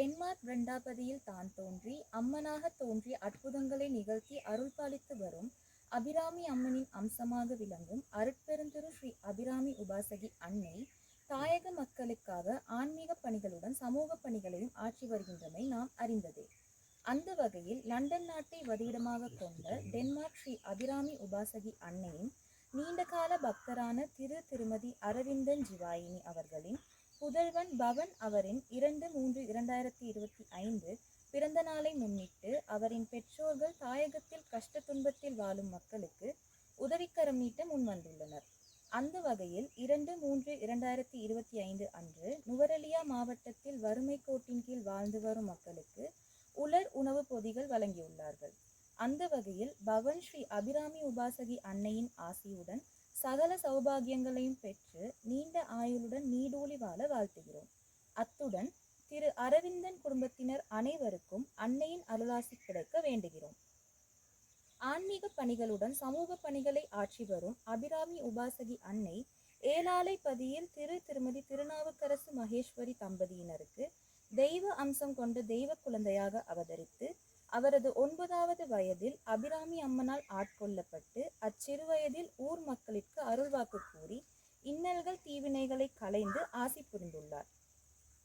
Denmark பிரண்டாபதியில் தான் தோன்றி அம்மனாக தோன்றி அற்புதங்களை நிகழ்த்தி அருள்பாலித்து வரும் அபிராமி அம்மனின் அம்சமாக விளங்கும் அருட்பெருந்துரு ஸ்ரீ அபிராமி உபாசகி அன்னை தாயக மக்களுக்காக ஆன்மீக பணிகளுடன் சமூக பணிகளையும் ஆற்றி வருகின்றமை நாம் அறிந்ததே. அந்த வகையில் லண்டன் நாட்டை வதிவிடமாக கொண்ட டென்மார்க் ஸ்ரீ அபிராமி உபாசகி அன்னையின் நீண்டகால பக்தரான திரு திருமதி அரவிந்தன் ஜிவாயினி அவர்களின் புதல்வன் பவன் அவரின் இரண்டு மூன்று இரண்டாயிரத்தி இருபத்தி ஐந்து பிறந்த நாளை முன்னிட்டு அவரின் பெற்றோர்கள் தாயகத்தில் கஷ்ட துன்பத்தில் வாழும் மக்களுக்கு உதவிக்கரம் நீட்ட முன்வந்துள்ளனர் அந்த வகையில் இரண்டு மூன்று இரண்டாயிரத்தி இருபத்தி ஐந்து அன்று நுவரெலியா மாவட்டத்தில் வறுமை கோட்டின் கீழ் வாழ்ந்து வரும் மக்களுக்கு உலர் உணவுப் பொதிகள் வழங்கியுள்ளார்கள். அந்த வகையில் பவன் ஸ்ரீ அபிராமி உபாசகி அன்னையின் ஆசியுடன் சகல சௌபாகியங்களையும் பெற்று நீண்ட ஆயுளுடன் நீடூழி வாழ வாழ்த்துகிறோம். அத்துடன் திரு அரவிந்தன் குடும்பத்தினர் அனைவருக்கும் அன்னையின் அருளாசி கிடைக்க வேண்டுகிறோம். ஆன்மீக பணிகளுடன் சமூக பணிகளை ஆற்றி வரும் அபிராமி உபாசகி அன்னை ஏலாலை பதியில் திரு திருமதி திருநாவுக்கரசு மகேஸ்வரி தம்பதியினருக்கு தெய்வ அம்சம் கொண்ட தெய்வ குழந்தையாக அவதரித்து அவரது ஒன்பதாவது வயதில் அபிராமி அம்மனால் ஆட்கொள்ள அச்சிறு வயதில் ஊர் மக்களுக்கு அருள்வாக்கு கூறி இன்னல்கள் அலைந்து ஆசி புரிந்துள்ளார்.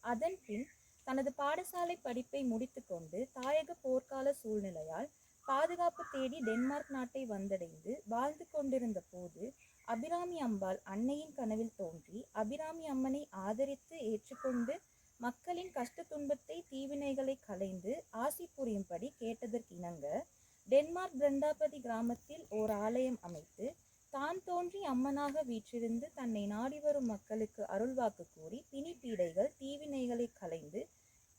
அதன்பின் தனது பாடசாலை படிப்பை முடித்துக்கொண்டு தாயக போர்க்கால சூழ்நிலையால் பாதுகாப்பு தேடி டென்மார்க் நாட்டை வந்தடைந்து வாழ்ந்து கொண்டிருந்த போது அபிராமி அம்பாள் அன்னையின் கனவில் தோன்றி அபிராமி அம்மனை ஆதரித்து ஏற்றுக்கொண்டு மக்களின் கஷ்ட துன்பத்தை தீவினைகளை களைந்து ஆசி புரியும்படி கேட்டதற்கிணங்க டென்மார்க் பிரண்டாபதி கிராமத்தில் ஓர் ஆலயம் அமைத்து தோன்றி அம்மனாக வீற்றிருந்து தன்னை நாடி வரும் மக்களுக்கு அருள்வாக்கு கூறி பிணி பீடைகள் தீவினைகளை கலைந்து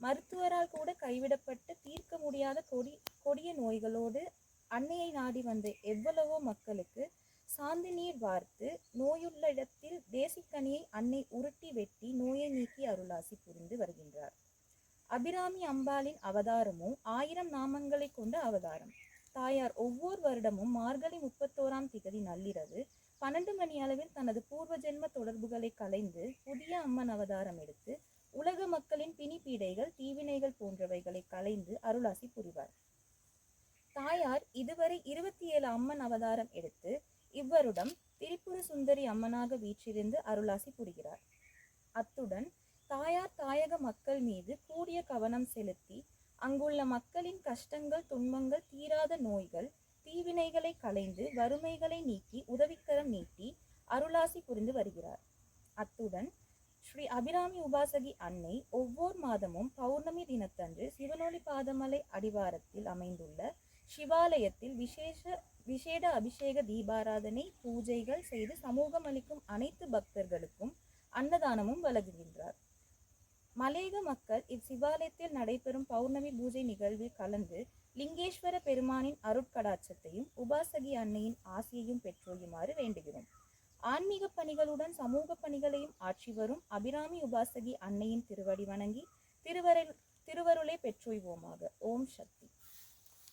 மருத்துவரால் கூட கைவிடப்பட்டு தீர்க்க முடியாத கொடி கொடிய நோய்களோடு அன்னையை நாடி வந்த எவ்வளவோ மக்களுக்கு சாந்தி நீர் வார்த்து நோயுள்ள இடத்தில் தேசிக்கனியை அன்னை உருட்டி வெட்டி நோயை நீக்கி அருளாசி புரிந்து வருகின்றார். அபிராமி அம்பாளின் அவதாரமோ ஆயிரம் நாமங்களை கொண்ட அவதாரம். தாயார் ஒவ்வொரு வருடமும் மார்கழி முப்பத்தோராம் திகதி நள்ளிரவு பன்னெண்டு மணி அளவில் தனது பூர்வ ஜென்ம தொடர்புகளை கலைந்து புதிய அம்மன் அவதாரம் எடுத்து உலக மக்களின் பிணி பீடைகள் தீவினைகள் போன்றவைகளை கலைந்து அருளாசி புரிவார். தாயார் இதுவரை இருபத்தி ஏழு அம்மன் அவதாரம் எடுத்து இவ்வருடம் திரிபுர சுந்தரி அம்மனாக வீற்றிருந்து அருளாசி புரிகிறார். அத்துடன் தாயார் தாயக மக்கள் மீது கூடிய கவனம் செலுத்தி அங்குள்ள மக்களின் கஷ்டங்கள் துன்பங்கள் தீராத நோய்கள் தீவினைகளை களைந்து வறுமைகளை நீக்கி உதவிக்கரம் நீட்டி அருளாசி புரிந்து வருகிறார். அத்துடன் ஸ்ரீ அபிராமி உபாசகி அன்னை ஒவ்வொரு மாதமும் பௌர்ணமி தினத்தன்று சிவனொளி பாதமலை அடிவாரத்தில் அமைந்துள்ள சிவாலயத்தில் விசேஷ விசேட அபிஷேக தீபாராதனை பூஜைகள் செய்து சமூகம் அளிக்கும் அனைத்து பக்தர்களுக்கும் அன்னதானமும் வழங்குகின்றார். மலேக மக்கள் இவ்சிவாலயத்தில் நடைபெறும் பௌர்ணமி பூஜை நிகழ்வில் கலந்து லிங்கேஸ்வர பெருமானின் அருட்கடாட்சத்தையும் உபாசகி அன்னையின் ஆசையையும் பெற்றோயுமாறு வேண்டுகிறோம். ஆன்மீக பணிகளுடன் சமூக பணிகளையும் ஆற்றி வரும் அபிராமி உபாசகி அன்னையின் திருவடி வணங்கி திருவருள் திருவருளை பெற்றோய்வோமாக. ஓம் சக்தி.